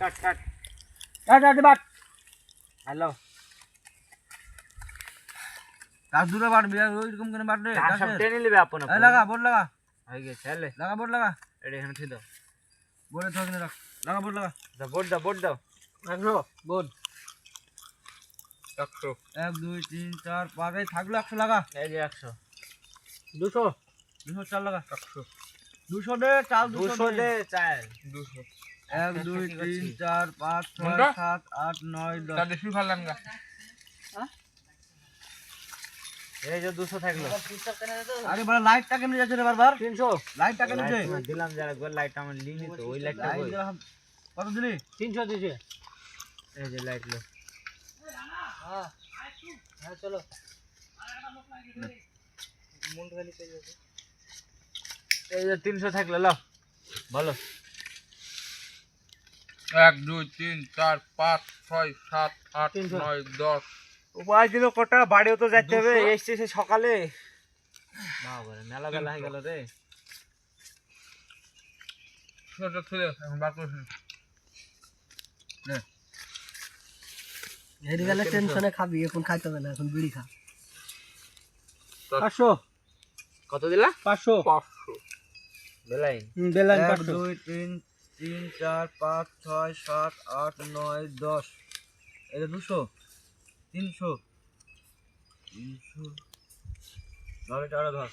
Cut cut. Cut cut but hello. গাছ দূরে বাড়বি আর ওইরকম করে বাড়বে ধান সব টেনে নেবে আপন এই লাগা বোর্ড লাগা। হয়ে গেছে হলে লাগা বোর্ড লাগা। এটা এখানে থুই দাও। বোর্ডে থাকলে রাখ। লাগা বোর্ড লাগা। দাও বোর্ড দাও বোর্ড দাও। একশো বোর্ড। একশো। এক দুই তিন চার পাঁচ এই থাকল একশো লাগা। এই যে একশো। দুশো? দুশো চার লাগা। একশো। দুশো দে চাল দুশো দে চাল। দুশো। এক দুই তিন চার পাঁচ ছয় সাত আট নয় দশ। বেশি ভালো লাগে এই যে দুশো থাকল। আরে বড় লাইটটা কেমনে যাচ্ছে রে বারবার? তিনশো? লাইটটা কেমনে যাচ্ছে? দিলাম যারা গোল লাইট আমার লিনি তো ওই লাইটটা লাইট কই? দিলাম। কত দিলি? তিনশো দিছে এই যে লাইট লো। হ্যাঁ চলো। এই যে তিনশো থাকল লো। বলো। এক দুই তিন চার পাঁচ ছয় সাত আট নয় দশ। উপায় দিল কটা? বাড়িও তো যাইতে হবে। এসছে সে সকালে। বাবারে মেলা বেলা হয়ে গেল রে। ছোট ছেলে এখন বার করে হেরে গেলে টেনশনে খাবি এখন খাইতে হবে না এখন বিড়ি খা। পাঁচশো। কত দিলা? পাঁচশো। পাঁচশো। বেলাই বেলান এক দুই তিন তিন চার পাঁচ ছয় সাত আট নয় দশ। এটা দুশো তিনশো। তিনশো। নয় টাকা ধর।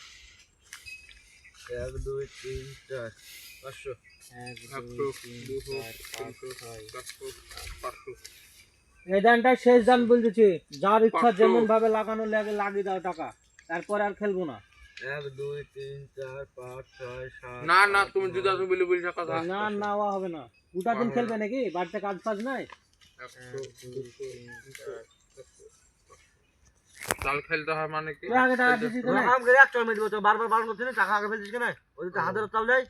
এক দুই তিন চার পাঁচশো। এই দানটা শেষ দান বলতেছি। যার ইচ্ছা যেমন ভাবে লাগানো লাগে লাগিয়ে দাও টাকা। তারপর আর খেলব না। এক দুই তিন চার পাঁচ ছয় সাত না না তুমি জুতা তুমি বলে বলছো কথা না নেওয়া হবে না। গোটা দিন খেলবে নাকি? বাড়িতে কাজ ফাজ নাই। চাল খেলতে হয় মানে কি? আগে টাকা দিছিস তো না? কাম করে এক চল মেরে তো বারবার বারণ করছিস টাকা আগে ফেলছিস কেন? ওই তো হাতের চাল দেয়।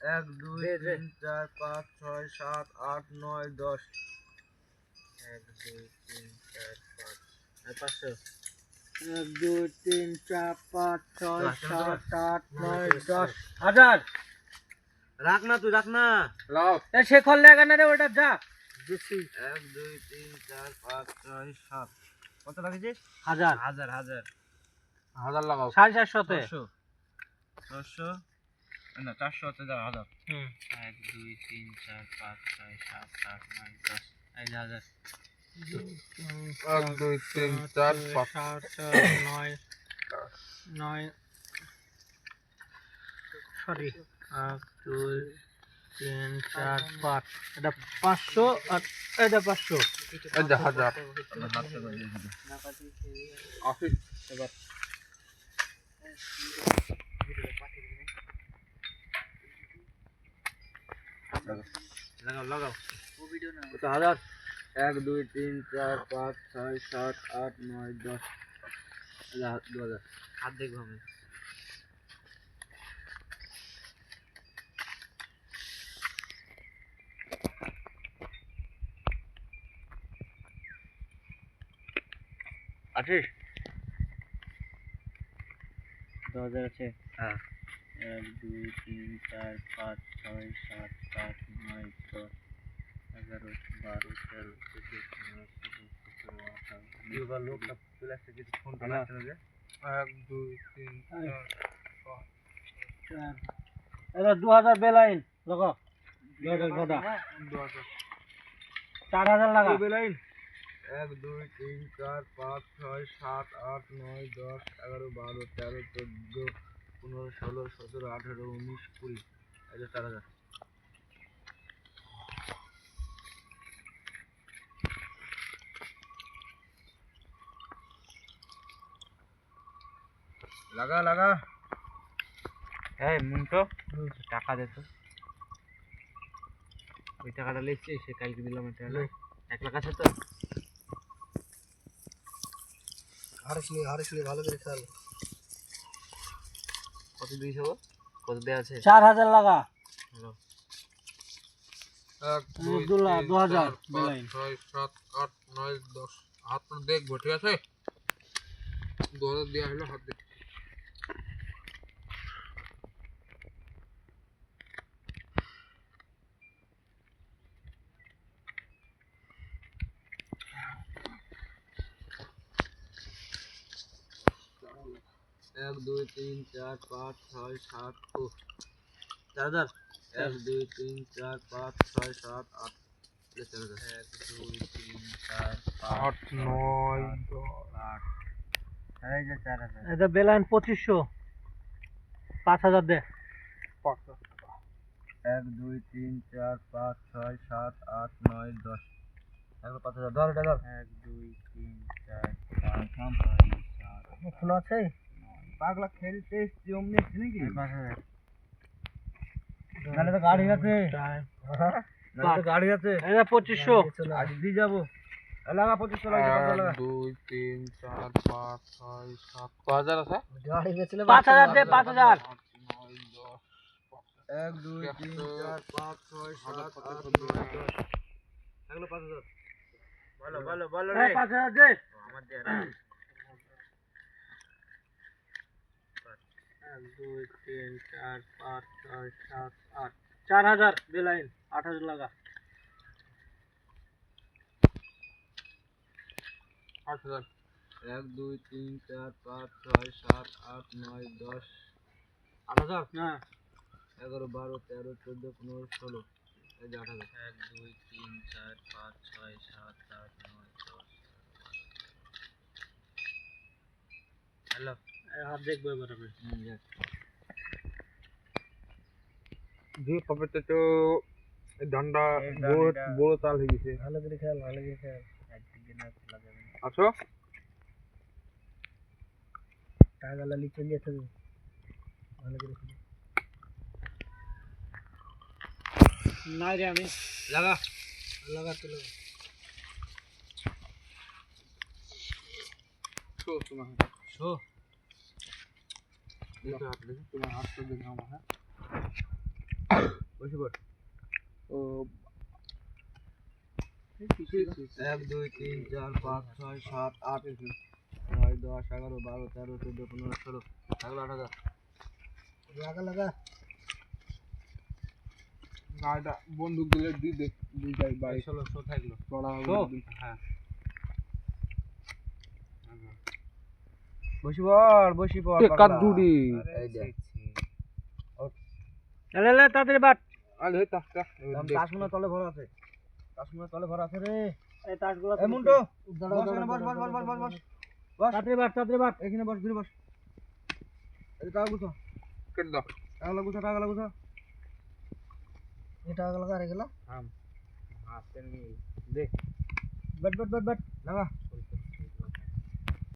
এক দুই তিন চার পাঁচ ছয় সাত আট নয় দশ। এক দুই তিন চার পাঁচ আর পাঁচশো। এক দুই তিন চার পাঁচ ছয় সাত আট নয় দশ। হাজার! রাখ না তুই রাখ না। এ শেখর লেগে না রে ওটা যা। এক দুই তিন চার পাঁচ ছয় সাত। কত লাগিয়েছিস? হাজার। হাজার হাজার। হাজার লাগাও। সাড়ে চারশোতে। ছশো না চারশো হতে দাও হাজার। এক দুই তিন চার পাঁচ ছয় সাত আট নয় দশ। এই হাজার এক দুই তিন চার পাঁচ। নয় নয় সরি এক দুই তিন চার পাঁচ। এটা পাঁচশো আর এটা পাঁচশো। যে হাজার। অফিস লাগাও লাগাও। হাজার। এক দুই তিন চার পাঁচ ছয় সাত আট নয় দশ। দু হাজার হাত দেখব আমি। আছিস দু হাজার আছে। হ্যাঁ। এক দুই তিন চার পাঁচ ছয় সাত আট নয় দশ। এগারো বারো তেরো চোদ্দ পনেরো ষোলো সতেরো আঠারো লোকটা চলে আসছে কিছু ফোন? এক দুই তিন চার এটা দু হাজার বেলাইন হাজার চার হাজার লাগা এক দুই তিন চার পাঁচ ছয় সাত আট নয় দশ এগারো বারো তেরো চোদ্দ পনেরো ষোলো সতেরো আঠেরো উনিশ কুড়ি যে চার হাজার লাগা লাগা। এই মুন্টো টাকা দে তো। ওই টাকাটা লিখছি সে কালকে দিলাম এটা হলো এক লাখ আছে তো? হারিস নি হারিস নি ভালো করে খেয়াল। কত দিয়েছে গো কত দেওয়া আছে? চার হাজার লাগা। হ্যালো। এক দু লাখ, দু হাজার চার, পাঁচ, বেলাইন। ছয় সাত আট নয় দশ হাত তো দেখব ঠিক আছে? দু হাজার দেওয়া হলো হাত দেখ এক দুই তিন চার পাঁচ ছয় সাত ও। চার হাজার এক দুই তিন চার পাঁচ ছয় সাত আট। চার হাজার এক দুই তিন চার আট নয়। দশ আট। এই যে চার হাজার এটা বেলাইন পঁচিশশো। পাঁচ হাজার দে। এক দুই তিন চার পাঁচ ছয় সাত আট নয় দশ। এক পাঁচ হাজার। ধর এটা ধর। এক দুই তিন চার পাঁচ। ছয় সাত খোলা আছে? পাগলা খেলতে এসছি অমনি এসছি নাকি এই পাঁচ হাজার নাহলে তো গাড়ি আছে নাহলে তো গাড়ি আছে এটা পঁচিশশো আজ দিয়ে যাব এ লাগা পঁচিশশো লাগা এক লাগা দুই তিন চার পাঁচ ছয় সাত ক হাজার আছে পাঁচ হাজার দে পাঁচ হাজার আট নয় দশ এক দুই তিন একশো, চার পাঁচ ছয় সাত হাজার, আট পঁচিশশো, নয় দশ এগুলো পাঁচ হাজার বলো বলো বলো এই পাঁচ হাজার দে আমার দিয়ে এক দুই তিন চার পাঁচ ছয় সাত আট। চার হাজার বেলাইন আট হাজার লাগা। আট হাজার। এক দুই তিন চার পাঁচ ছয় সাত আট নয় দশ। আট হাজার? হ্যাঁ এগারো বারো তেরো চোদ্দ পনেরো ষোলো। এই যে আট হাজার। এক দুই তিন চার পাঁচ ছয় সাত আট নয় দশ। হ্যালো। হাত দেখব এবার আমি হুম, যাক। যে পাপেতে তো এই ধানটা এই বড় ধানটা- বড় চাল হয়ে গেছে ভালো করে খেয়াল ভালো করে খেয়াল একদিকে না খোলা যাবে না আছো টাকা লালি চলে যেতে হবে ভালো করে খেয়াল না রে আমি লাগা লাগাতে লাগা শো তোমার শো দেখো হাত দেখো তোমার হাত তো আমার হ্যাঁ? বসে পড়। ও এক দুই তিন চার পাঁচ ছয় সাত আট নয় দশ এগারো বারো তেরো চোদ্দ পনেরো ষোলো এগারো আট হাজার লাগা। লাগা গাড়িটা বন্দুক দিলে দি দেখ ষোলোশো থাকল চড়া। হ্যাঁ। বসি পড় বসি জুড়ি? এই দেখ। লে লে তাড়াতাড়ি বাট আরে তাসটা তাসমুনা তলে ভরা আছে। তাসমুনা তলে ভরা আছে রে। এই তাসগুলো এই মুন্টু বস বস বস বস বস বস। বস। তাড়াতাড়ি বাট তাড়াতাড়ি বাট এখানে বস ঘুরে বস। এই টাকা গুছো কেটে দাও? টাকা গুছো টাকা গুছো। এই টাকা লাগা রে গেলা হাতে নি দেখ বেট বেট বেট বেট। লাগা